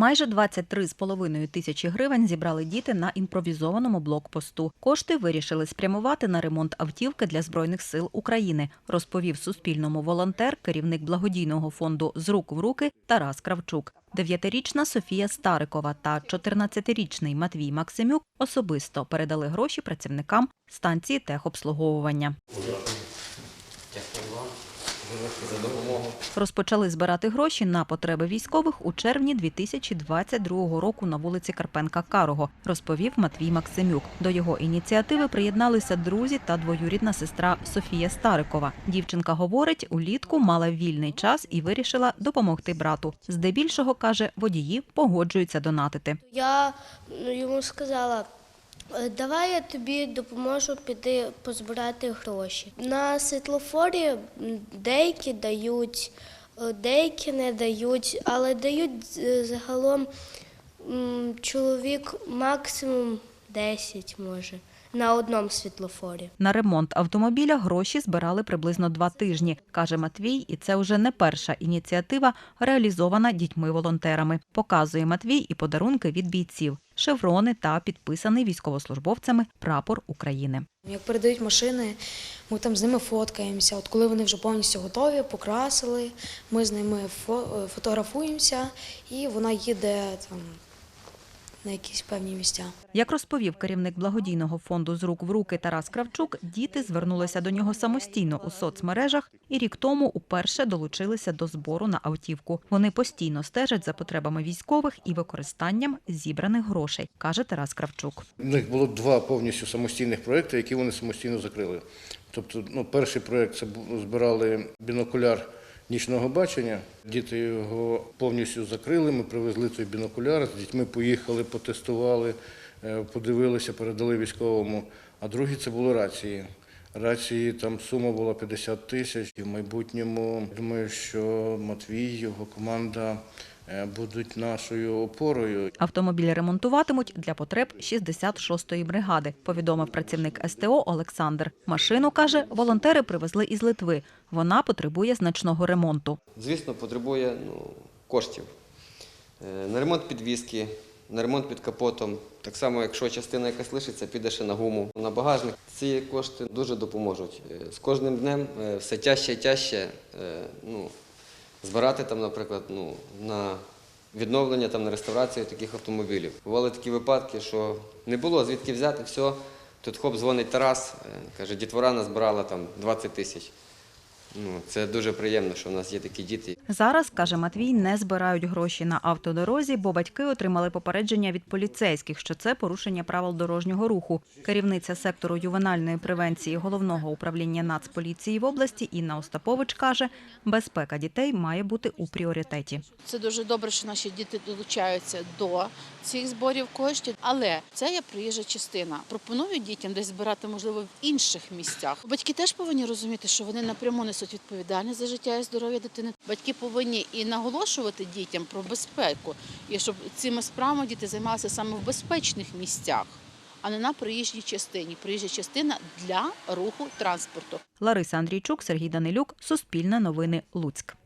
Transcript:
Майже 23,5 тисячі гривень зібрали діти на імпровізованому блокпосту. Кошти вирішили спрямувати на ремонт автівки для збройних сил України, розповів Суспільному волонтер, керівник благодійного фонду з рук в руки Тарас Кравчук. Дев'ятирічна Софія Старикова та 14-річний Матвій Максимюк особисто передали гроші працівникам станції техобслуговування. За допомогу. Розпочали збирати гроші на потреби військових у червні 2022 року на вулиці Карпенка Карого, розповів Матвій Максимюк. До його ініціативи приєдналися друзі та двоюрідна сестра Софія Старикова. Дівчинка говорить, улітку мала вільний час і вирішила допомогти брату. Здебільшого каже, водії погоджуються донатити. Я ну, йому сказала, «Е, давай я тобі допоможу піти позбирати гроші. На світлофорі деякі дають, е, деякі не дають, але дають е, загалом чоловік максимум 10 може на одному світлофорі. На ремонт автомобіля гроші збирали приблизно два тижні, каже Матвій, і це вже не перша ініціатива, реалізована дітьми-волонтерами. Показує Матвій і подарунки від бійців, шеврони та підписаний військовослужбовцями прапор України. Як передають машини, ми там з ними фоткаємося. От коли вони вже повністю готові, покрасили, ми з ними е, фотографуємося, і вона їде там на якісь певні місця. Як розповів керівник благодійного фонду з рук в руки Тарас Кравчук, діти звернулися до нього самостійно у соцмережах і рік тому уперше долучилися до збору на автівку. Вони постійно стежать за потребами військових і використанням зібраних грошей, каже Тарас Кравчук. У них було два повністю самостійних проекти, які вони самостійно закрили. Тобто, ну, перший проект це збирали бінокуляр нічного бачення. Діти його повністю закрили. Ми привезли цей бінокуляр. З дітьми поїхали, потестували, е, подивилися, передали військовому. А другі це були рації. Рації там сума була 50 тисяч. І в майбутньому думаю, що Матвій, його команда будуть нашою опорою. Автомобіль ремонтуватимуть для потреб 66-ї бригади, повідомив працівник СТО Олександр. Машину каже, волонтери привезли із Литви. Вона потребує значного ремонту. Звісно, потребує ну, коштів. Е, На ремонт підвіски, на ремонт під капотом. Так само, якщо частина якась лишиться, піде ще на гуму, на багажник. Ці кошти дуже допоможуть. Е, З кожним днем е, все тяжче і тяжче е, ну, збирати там, наприклад, ну, на відновлення, там, на реставрацію таких автомобілів. Бували такі випадки, що не було звідки взяти все. Тут хоп, дзвонить Тарас, е, каже, дітвора назбирала там 20 тисяч. Ну, це дуже приємно, що в нас є такі діти. Зараз, каже Матвій, не збирають гроші на автодорозі, бо батьки отримали попередження від поліцейських, що це порушення правил дорожнього руху. Керівниця сектору ювенальної превенції головного управління Нацполіції в області Інна Остапович каже, безпека дітей має бути у пріоритеті. Це дуже добре, що наші діти долучаються до цих зборів коштів, але це є приїжджа частина. Пропоную дітям десь збирати, можливо, в інших місцях. Батьки теж повинні розуміти, що вони напряму несуть відповідальність за життя і здоров'я дитини. Батьки повинні і наголошувати дітям про безпеку, і щоб цими справами діти займалися саме в безпечних місцях, а не на проїжджій частині. Приїжджа частина для руху транспорту. Лариса Андрійчук, Сергій Данилюк, Суспільне новини, Луцьк.